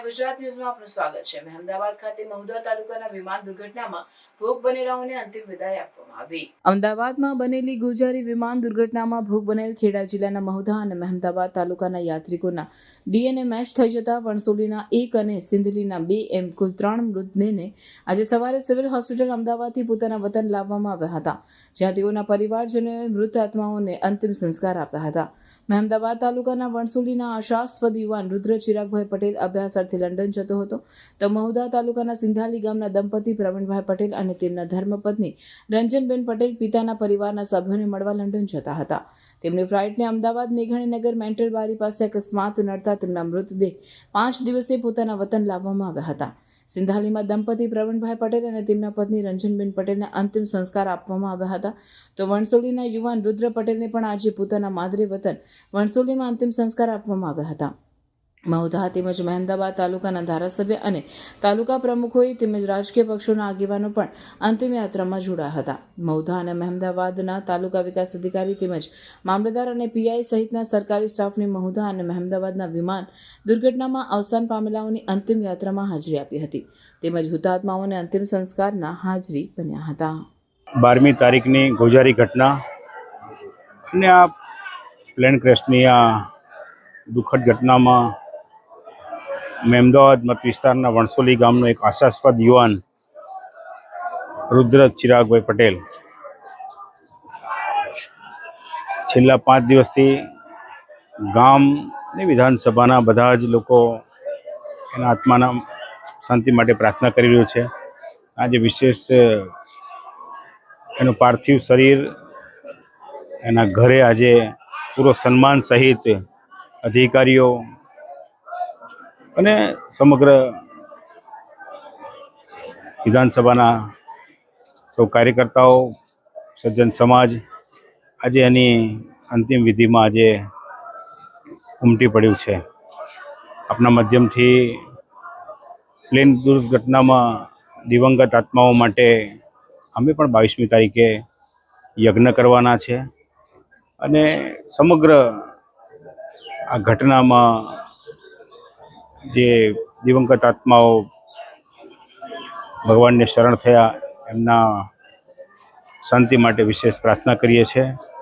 ગુજરાત ન્યૂઝમાં આપનું સ્વાગત છે. અમદાવાદ ખાતે મહુધા તાલુકાના વિમાન દુર્ઘટનામાં ભોગ બનેલાઓને અંતિમ વિદાય આપવામાં આવી. અમદાવાદમાં બનેલી ગુર્જારી વિમાન દુર્ઘટનામાં ભોગ બનેલ ખેડા જિલ્લાના મહુધા અને મહેમદાવાદ તાલુકાના યાત્રિકોના ડીએનએ મેચ થઈ જતા વણસોલીના એક અને સિંધલીના બે એમ કુલ ત્રણ મૃતદેહને આજે સવારે સિવિલ હોસ્પિટલ અમદાવાદથી પોતાના વતન લાવવામાં આવ્યા હતા. જ્યાં તેઓના પરિવારજનોએ મૃત આત્માઓને અંતિમ સંસ્કાર આપ્યા હતા. મહેમદાવાદ તાલુકાના વણસોલીના આશાસ્પદ યુવાન રુદ્ર ચિરાગભાઈ પટેલ અભ્યાસ અર્થે લંડન જતો હતો. તો મહુદા તાલુકાના સિંધાલી ગામના દંપતી પ્રવીણભાઈ પટેલ અને તેમના ધર્મપત્ની રંજનબેન પટેલ પિતાના પરિવારના સભ્યોને મળવા લંડન જતા હતા. તેમની ફ્લાઇટને અમદાવાદ મેઘાણીનગર મેન્ટલ બારી પાસે અકસ્માત નડતા તેમના મૃતદેહ પાંચ દિવસે પોતાના વતન લાવવામાં આવ્યા હતા. સિંધાલીમાં દંપતી પ્રવીણભાઈ પટેલ અને તેમના પત્ની રંજનબેન પટેલને અંતિમ સંસ્કાર આપવામાં આવ્યા હતા. તો વણસોલીના યુવાન રુદ્ર પટેલને પણ આજે પોતાના માદરે વતન વણસોલીમાં અંતિમ સંસ્કાર આપવામાં આવ્યા હતા. મહુધા તેમજ મહેમદાબાદ તાલુકાના ધારાસભ્ય અને તાલુકા પ્રમુખોએ તેમજ રાજકીય પક્ષોના આગેવાનો પણ અંતિમ યાત્રામાં જોડાયા હતા. મહુધા અને મહેમદાબાદના તાલુકા વિકાસ અધિકારી તેમજ મામલતદાર અને પીઆઈ સહિતના સરકારી સ્ટાફની મહુધા અને મહેમદાબાદના વિમાન દુર્ઘટનામાં અવસાન પામેલાઓની અંતિમ યાત્રામાં હાજરી આપી હતી. તેમજ હુતાત્માઓને અંતિમ સંસ્કારના હાજરી બન્યા હતા. બારમી તારીખની ગોજારી ઘટના અને આ પ્લેન ક્રેશની આ દુઃખદ ઘટનામાં મહેમદાવાદ મત વિસ્તારના વણસોલી ગામનો એક આશાસ્પદ યુવાન રુદ્ર ચિરાગભાઈ પટેલ. છેલ્લા પાંચ દિવસથી ગામ ને વિધાનસભાના બધા જ લોકો એના આત્માના શાંતિ માટે પ્રાર્થના કરી રહ્યો છે. આજે વિશેષ એનું પાર્થિવ શરીર એના ઘરે આજે પૂરો સન્માન સહિત અધિકારીઓ અને સમગ્ર વિધાનસભાના સૌ કાર્યકર્તાઓ, સજ્જન સમાજ આજે એની અંતિમ વિધિમાં આજે ઉમટી પડ્યું છે. આપના માધ્યમથી પ્લેન દુર્ઘટનામાં દિવંગત આત્માઓ માટે અમે પણ બાવીસમી તારીખે યજ્ઞ કરવાના છે. અને સમગ્ર આ ઘટનામાં જે દિવંગત આત્માઓ ભગવાનને શરણ થયા એમના શાંતિ માટે વિશેષ પ્રાર્થના કરીએ છીએ.